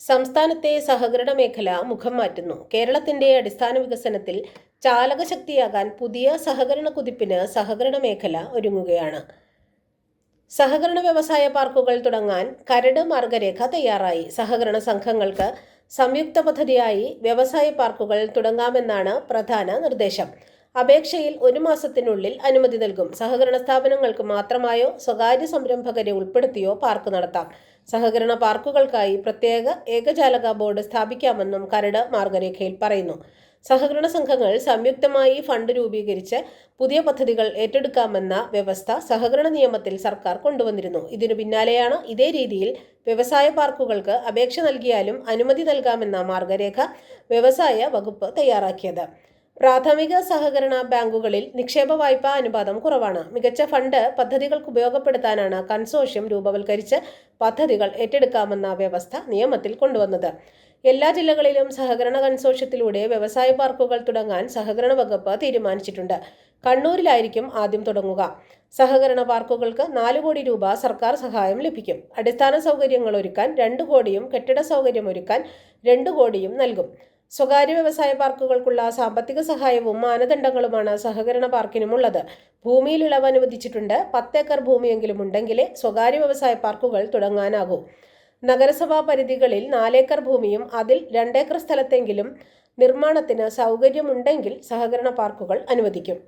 സംസ്ഥാനത്തെ സഹകരണ മേഖല മുഖം മാറ്റുന്നു. കേരളത്തിന്റെ അടിസ്ഥാന വികസനത്തിൽ ചാലകശക്തിയാകാൻ പുതിയ സഹകരണ കുതിപ്പിന് സഹകരണ മേഖല ഒരുങ്ങുകയാണ്. സഹകരണ വ്യവസായ പാർക്കുകൾ തുടങ്ങാൻ കരട് മാർഗരേഖ തയ്യാറായി. സഹകരണ സംഘങ്ങൾക്ക് സംയുക്ത പദ്ധതിയായി വ്യവസായ പാർക്കുകൾ തുടങ്ങാമെന്നാണ് പ്രധാന നിർദ്ദേശം. അപേക്ഷയിൽ ഒരു മാസത്തിനുള്ളിൽ അനുമതി നൽകും. സഹകരണ സ്ഥാപനങ്ങൾക്ക് മാത്രമായോ സ്വകാര്യ സംരംഭകരെ ഉൾപ്പെടുത്തിയോ പാർക്ക് നടത്താം. സഹകരണ പാർക്കുകൾക്കായി പ്രത്യേക ഏകജാലക ബോർഡ് സ്ഥാപിക്കാമെന്നും കരട് മാർഗരേഖയിൽ പറയുന്നു. സഹകരണ സംഘങ്ങൾ സംയുക്തമായി ഫണ്ട് രൂപീകരിച്ച് പുതിയ പദ്ധതികൾ ഏറ്റെടുക്കാമെന്ന വ്യവസ്ഥ സഹകരണ നിയമത്തിൽ സർക്കാർ കൊണ്ടുവന്നിരുന്നു. ഇതിനു പിന്നാലെയാണ് ഇതേ രീതിയിൽ വ്യവസായ പാർക്കുകൾക്ക് അപേക്ഷ നൽകിയാലും അനുമതി നൽകാമെന്ന മാർഗരേഖ വ്യവസായ വകുപ്പ് തയ്യാറാക്കിയത്. പ്രാഥമിക സഹകരണ ബാങ്കുകളിൽ നിക്ഷേപ വായ്പാ അനുപാതം കുറവാണ്. മികച്ച ഫണ്ട് പദ്ധതികൾക്ക് ഉപയോഗപ്പെടുത്താനാണ് കൺസോഷ്യം രൂപവൽക്കരിച്ച് പദ്ധതികൾ ഏറ്റെടുക്കാമെന്ന വ്യവസ്ഥ നിയമത്തിൽ കൊണ്ടുവന്നത്. എല്ലാ ജില്ലകളിലും സഹകരണ കൺസോഷ്യത്തിലൂടെ വ്യവസായ പാർക്കുകൾ തുടങ്ങാൻ സഹകരണ വകുപ്പ് തീരുമാനിച്ചിട്ടുണ്ട്. കണ്ണൂരിലായിരിക്കും ആദ്യം തുടങ്ങുക. സഹകരണ പാർക്കുകൾക്ക് നാല് കോടി രൂപ സർക്കാർ സഹായം ലഭിക്കും. അടിസ്ഥാന സൗകര്യങ്ങൾ ഒരുക്കാൻ രണ്ട് കോടിയും കെട്ടിട സൗകര്യം ഒരുക്കാൻ രണ്ട് കോടിയും നൽകും. സ്വകാര്യ വ്യവസായ പാർക്കുകൾക്കുള്ള സാമ്പത്തിക സഹായവും മാനദണ്ഡങ്ങളുമാണ് സഹകരണ പാർക്കിനുമുള്ളത്. ഭൂമിയിൽ ഇളവ് അനുവദിച്ചിട്ടുണ്ട്. പത്തേക്കർ ഭൂമിയെങ്കിലും ഉണ്ടെങ്കിലേ സ്വകാര്യ വ്യവസായ പാർക്കുകൾ തുടങ്ങാനാകൂ. നഗരസഭാ പരിധികളിൽ നാലേക്കർ ഭൂമിയും അതിൽ രണ്ടേക്കർ സ്ഥലത്തെങ്കിലും നിർമ്മാണത്തിന് സൗകര്യമുണ്ടെങ്കിൽ സഹകരണ പാർക്കുകൾ അനുവദിക്കും.